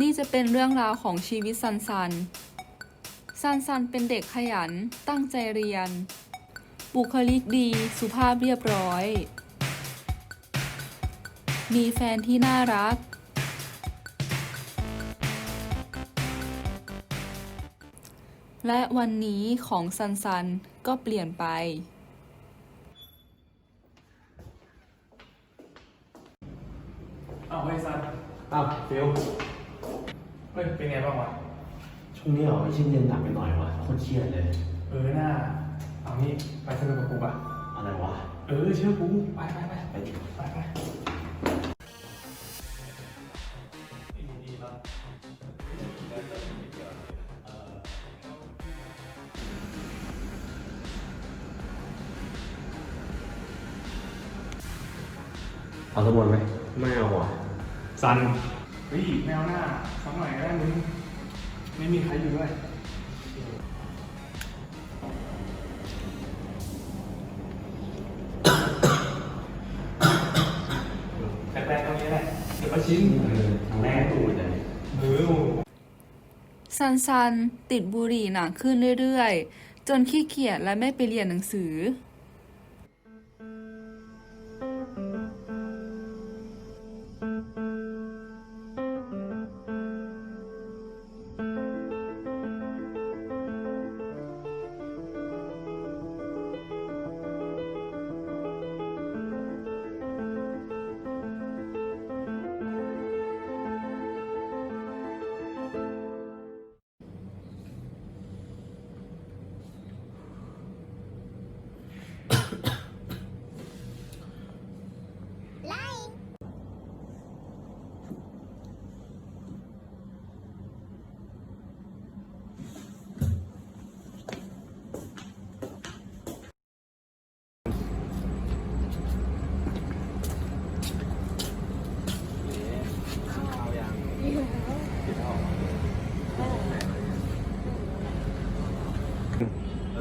นี่จะเป็นเรื่องราวของชีวิตซันซัน ซันซันเป็นเด็กขยัน ตั้งใจเรียน บุคลิกดี สุภาพเรียบร้อย มีแฟนที่น่ารัก และวันนี้ของซันซันก็เปลี่ยนไปอ้าวเฮ้ยซันอ้าวฟิล เฮ้ยเป็นไงบ้างวะ ช่วงนี้เหรอชิ้นเรียนหนักไปหน่อยวะโคตรเครียดเลย เออหน้าเอางี้ไปสนุกกับกูปะอะไรวะ เออเชื่อกูไปไปไปไปดิไปไปเอาสมุดไหมไม่เอาอะซัน เฮ้ยแมวหน้าสักหน่อยก็ได้มึงไม่มีใครอยู่ด้วยแรกๆตรงนี้แหละเดี๋ยวก็ชินเออครั้งแรกตูดเลยเออซันซันติดบุหรี่หนักขึ้นเรื่อยๆ จนขี้เกียจและไม่ไปเรียนหนังสือ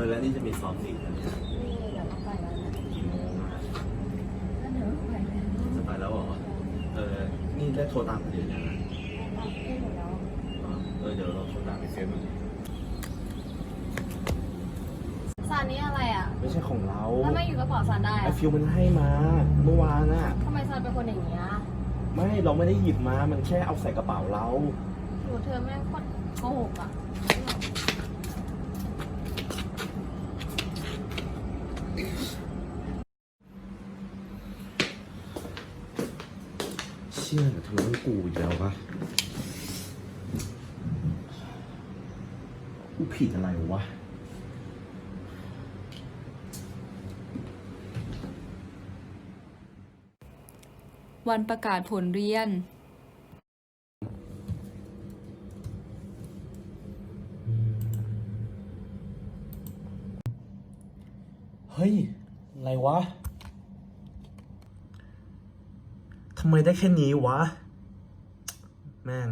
ออแล้วนี่จะมีซ้อมอีกนะเนี่ยกี่โมงอะจะไปแล้วเหรอเออนี่ได้โทรตามคนอื่นยังไงเออเดี๋ยวเราโทรตามไปเฟซมันซานนี้อะไรอะ ไม่ใช่ของเราแล้วไม่อยู่กระเป๋าซานได้ไออะฟิลมันให้มา เมื่อวานน่ะทำไมซานเป็นคนอย่างเงี้ยไม่เราไม่ได้หยิบมา มันแค่เอาใส่กระเป๋าเราโหเธอแม่งโคตรโกหกอะ เชี่ยทำไมต้องกูอีกแล้ววะกูผิดอะไรวะ วันประกาศผลเรียน เฮ้ย อะไรวะ ทำไมได้แค่นี้วะ แม่ง